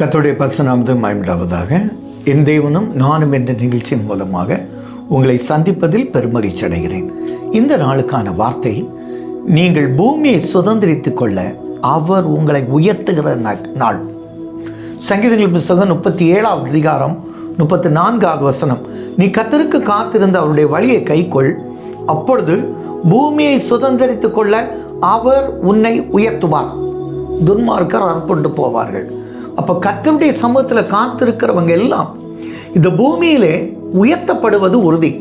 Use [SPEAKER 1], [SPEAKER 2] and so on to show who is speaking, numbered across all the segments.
[SPEAKER 1] கத்தோடைய பசுநாமது மயமிடாவதாக என் தேவனும் நானும் என்ற நிகழ்ச்சியின் மூலமாக உங்களை சந்திப்பதில் பெருமகிழ்ச்சி அடைகிறேன். இந்த நாளுக்கான வார்த்தை நீங்கள் பூமியை சுதந்திரித்துக் கொள்ள அவர் உங்களை உயர்த்துகிற நா- நாள். சங்கீதங்கள் புஸ்தகம் முப்பத்தி ஏழாவது அதிகாரம் முப்பத்தி நான்காவது வசனம். நீ கத்தருக்கு காத்திருந்த அவருடைய வழியை கைக்கொள். அப்பொழுது பூமியை சுதந்திரித்துக் கொள்ள அவர் உன்னை உயர்த்துவார். துன்மார்க்கர் அற்புண்டு போவார்கள். அப்போ கத்தருடைய சமூகத்தில் காத்திருக்கிறவங்க எல்லாம் இந்த பூமியிலே உயர்த்தப்படுவது உறுதி.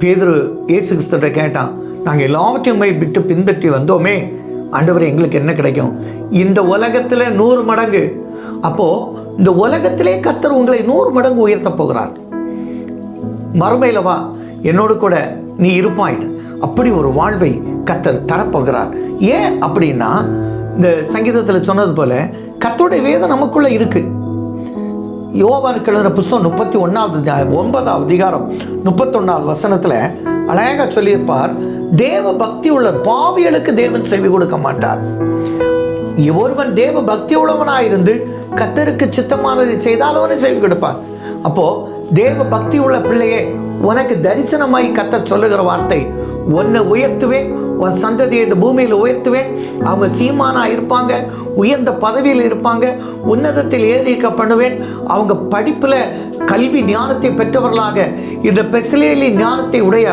[SPEAKER 1] பேதுரு இயேசு கிறிஸ்துட்ட கேட்டான் நாங்கள் எல்லாவற்றையும் போய் விட்டு பின்பற்றி வந்தோமே. ஆண்டவர் எங்களுக்கு என்ன கிடைக்கும்? இந்த உலகத்தில் நூறு மடங்கு. அப்போது இந்த உலகத்திலே கத்தர் உங்களை நூறு மடங்கு உயர்த்த போகிறார். மறுமையில வா என்னோடு கூட நீ இருப்பாயிடு அப்படி ஒரு வாழ்வை கத்தர் தரப்போகிறார். ஏன் அப்படின்னா இந்த சங்கீதத்தில் சொன்னது போல கத்தோடைய வேதம் நமக்குள்ள இருக்கு. யோவானுக்கு எழுதுன புஸ்தகம் முப்பத்தி ஒன்றாவது ஒன்பதாவது அதிகாரம் முப்பத்தொன்னாவது வசனத்தில் அழகாக சொல்லியிருப்பார் தேவ பக்தி உள்ள பாவிகளுக்கு தேவன் செவி கொடுக்க மாட்டார். ஒருவன் தேவ பக்தி உள்ளவனாயிருந்து கத்தருக்கு சித்தமானதை செய்தால் அவனை செவி கொடுப்பார். அப்போ தேவ பக்தி உள்ள பிள்ளையே உனக்கு தரிசனமாய் கத்தர் சொல்லுகிற வார்த்தை உன்னை உயர்த்துவேன் உன் சந்ததியை இந்த பூமியில் உயர்த்துவேன். அவங்க சீமானா இருப்பாங்க உயர்ந்த பதவியில் இருப்பாங்க உன்னதத்தில் ஏறிக்க பண்ணுவேன். அவங்க படிப்பில் கல்வி ஞானத்தை பெற்றவர்களாக இந்த பெசிலேலி ஞானத்தை உடைய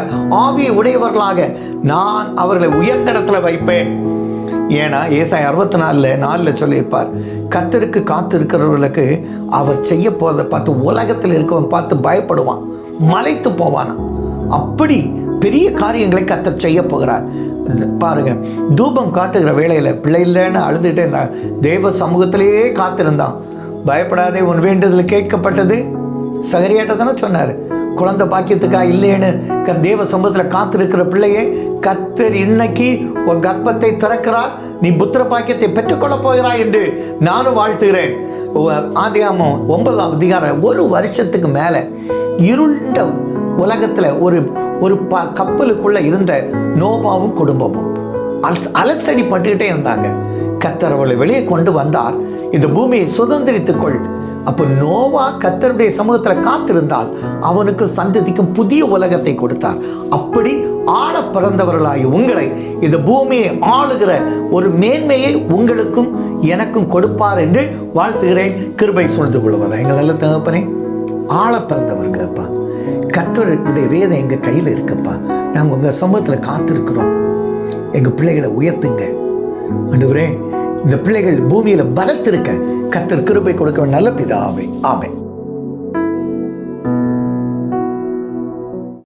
[SPEAKER 1] ஆவியை உடையவர்களாக நான் அவர்களை உயர்ந்த இடத்துல வைப்பேன். ஏன்னா ஏசாய் அறுபத்தி நாலில் நாலில் சொல்லியிருப்பார் கத்தருக்கு காத்து இருக்கிறவர்களுக்கு அவர் செய்ய போகிறத பார்த்து உலகத்தில் இருக்கவன் பார்த்து பயப்படுவான் மலைத்து போவானா அப்படி பெரிய காரியங்களை கத்தர் செய்ய போகிறார். பாருங்க தூபம் காட்டுகிற வேலையில் பிள்ளை இல்லைன்னு அழுதுகிட்டே இருந்தான் தேவ சமூகத்திலேயே காத்திருந்தான். பயப்படாதே உன் வேண்டுதல் கேட்கப்பட்டது. சகரியாட்ட தானே சொன்னார் குழந்தை பாக்கியத்துக்காக இல்லையேன்னு க தேவ சமூகத்தில் காத்திருக்கிற பிள்ளையே கத்தர் இன்னைக்கு உன் கர்ப்பத்தை திறக்கிறார் நீ புத்திர பாக்கியத்தை பெற்றுக்கொள்ளப் போகிறாய் என்று நானும் வாழ்த்துகிறேன். ஆதிகாமம் ஒன்பதாம் அதிகாரம் ஒரு வருஷத்துக்கு மேலே இருண்ட உலகத்தில் ஒரு ஒரு ப கப்பலுக்குள்ளே இருந்த நோபாவும் குடும்பமும் அலஸ் அலசடி பட்டுக்கிட்டே இருந்தாங்க. கத்தர் அவளை வெளியே கொண்டு வந்தார். இந்த பூமியை சுதந்திரித்துக்கொள். அப்போ நோவா கத்தருடைய சமூகத்தில் காத்திருந்தால் அவனுக்கு சந்ததிக்கும் புதிய உலகத்தை கொடுத்தார். அப்படி ஆள பிறந்தவர்களாகி உங்களை இந்த பூமியை ஆளுகிற ஒரு மேன்மையை உங்களுக்கும் எனக்கும் கொடுப்பார் என்று வாழ்த்துகிறேன். கிருபை சூழ்ந்து கொள்வதா எங்கள் நல்ல தகப்பனே. ஆள பிறந்தவர்களப்பா கத்தருடைய வேதம் எங்கள் கையில் இருக்குப்பா. நாங்கள் உங்கள் சமூகத்தில் காத்திருக்கிறோம். எங்கள் பிள்ளைகளை உயர்த்துங்க. ஆண்டவரே இந்த பிள்ளைகள் பூமியில் பலத்திருக்க கத்தர் கிருபை கொடுக்க நல்ல பிதாவே. ஆமை